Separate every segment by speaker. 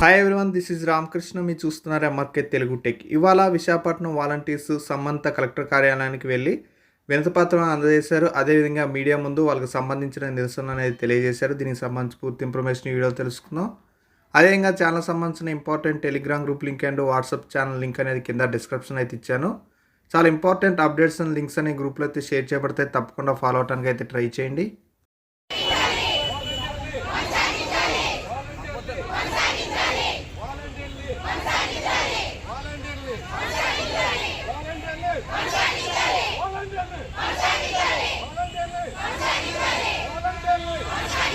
Speaker 1: Hi everyone this is Ramakrishna మీరు చూస్తున్నారు MRK Telugu tech ఇవాళ విశాఖపట్నం వాలంటీర్స్ సంబంధిత కలెక్టర్ కార్యాలయానికి వెళ్ళి వినతిపత్రం అందజేశారు. అదేవిధంగా మీడియా ముందు వాళ్ళకి సంబంధించిన నిరసన అనేది తెలియజేశారు. దీనికి సంబంధించి పూర్తి ఇన్ఫర్మేషన్ వీడియో తెలుసుకుందాం. అదేవిధంగా ఛానల్ సంబంధించిన important Telegram group link and WhatsApp channel link అనేది కింద డిస్క్రిప్షన్ అయితే ఇచ్చాను. చాలా ఇంపార్టెంట్ అప్డేట్స్ అండ్ లింక్స్ అనే గ్రూప్లో అయితే షేర్ చేయబడతాయి. తప్పకుండా ఫాలో అవడానికి అయితే ట్రై చేయండి.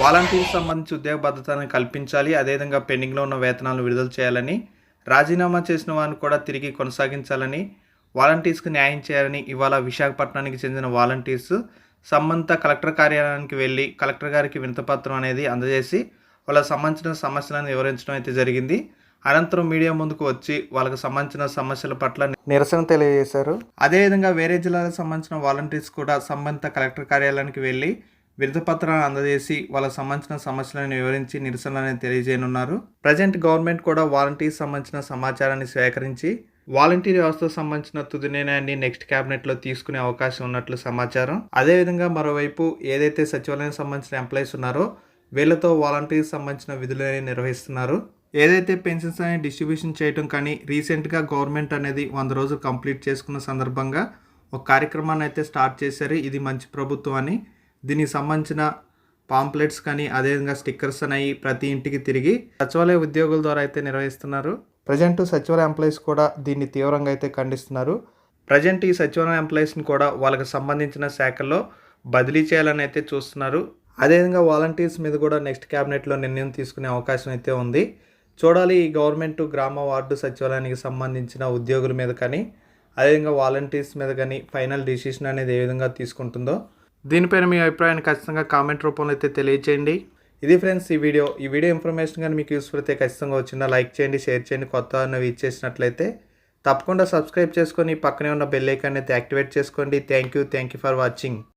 Speaker 1: వాలంటీర్స్ సంబంధించి ఉద్యోగ భద్రతను కల్పించాలి అదేవిధంగా పెండింగ్లో ఉన్న వేతనాలను విడుదల చేయాలని రాజీనామా చేసిన వారిని కూడా తిరిగి కొనసాగించాలని వాలంటీర్స్కి న్యాయం చేయాలని ఇవాళ విశాఖపట్నానికి చెందిన వాలంటీర్స్ సంబంధిత కలెక్టర్ కార్యాలయానికి వెళ్ళి కలెక్టర్ గారికి వినతపత్రం అనేది అందజేసి వాళ్ళకి సంబంధించిన సమస్యలను వివరించడం అయితే జరిగింది. అనంతరం మీడియా ముందుకు వచ్చి వాళ్ళకి సంబంధించిన సమస్యల పట్ల నిరసన తెలియజేశారు. అదేవిధంగా వేరే జిల్లాలకు సంబంధించిన వాలంటీర్స్ కూడా సంబంధిత కలెక్టర్ కార్యాలయానికి వెళ్ళి విరుద్ధపత్రాలను అందజేసి వాళ్ళకు సంబంధించిన సమస్యలను వివరించి నిరసనలను తెలియజేయనున్నారు. ప్రజెంట్ గవర్నమెంట్ కూడా వాలంటీర్ సంబంధించిన సమాచారాన్ని సేకరించి వాలంటీర్ వ్యవస్థకు సంబంధించిన తుది నిర్ణయాన్ని నెక్స్ట్ క్యాబినెట్లో తీసుకునే అవకాశం ఉన్నట్లు సమాచారం. అదేవిధంగా మరోవైపు ఏదైతే సచివాలయానికి సంబంధించిన ఎంప్లాయీస్ ఉన్నారో వీళ్ళతో వాలంటీర్ సంబంధించిన విధులని నిర్వహిస్తున్నారు. ఏదైతే పెన్షన్స్ అనేది డిస్ట్రిబ్యూషన్ చేయటం కానీ రీసెంట్గా గవర్నమెంట్ అనేది వంద రోజులు కంప్లీట్ చేసుకున్న సందర్భంగా ఒక కార్యక్రమాన్ని అయితే స్టార్ట్ చేశారు. ఇది మంచి ప్రభుత్వం అని దీనికి సంబంధించిన పాంప్లెట్స్ కానీ అదేవిధంగా స్టిక్కర్స్ అనేవి ప్రతి ఇంటికి తిరిగి సచివాలయ ఉద్యోగుల ద్వారా అయితే నిర్వహిస్తున్నారు. ప్రజెంట్ సచివాలయ ఎంప్లాయీస్ కూడా దీన్ని తీవ్రంగా అయితే ఖండిస్తున్నారు. ప్రజెంట్ ఈ సచివాలయ ఎంప్లాయీస్ని కూడా వాళ్ళకి సంబంధించిన శాఖల్లో బదిలీ చేయాలని అయితే చూస్తున్నారు. అదేవిధంగా వాలంటీర్స్ మీద కూడా నెక్స్ట్ క్యాబినెట్లో నిర్ణయం తీసుకునే అవకాశం అయితే ఉంది. చూడాలి ఈ గవర్నమెంట్ గ్రామ వార్డు సచివాలయానికి సంబంధించిన ఉద్యోగుల మీద కానీ అదేవిధంగా వాలంటీర్స్ మీద కానీ ఫైనల్ డిసిషన్ అనేది ఏ విధంగా తీసుకుంటుందో. దీనిపైన మీ అభిప్రాయాన్ని ఖచ్చితంగా కామెంట్ రూపంలో అయితే తెలియచేయండి ఇది ఫ్రెండ్స్ ఈ వీడియో ఈ వీడియో ఇన్ఫర్మేషన్ కానీ మీకు యూస్ఫుల్ అయితే ఖచ్చితంగా వచ్చిందా లైక్ చేయండి షేర్ చేయండి కొత్త అన్నవి ఇచ్చేసినట్లయితే తప్పకుండా సబ్స్క్రైబ్ చేసుకొని పక్కనే ఉన్న బెల్ ఐకాన్ అయితే యాక్టివేట్ చేసుకోండి. Thank you thank you for watching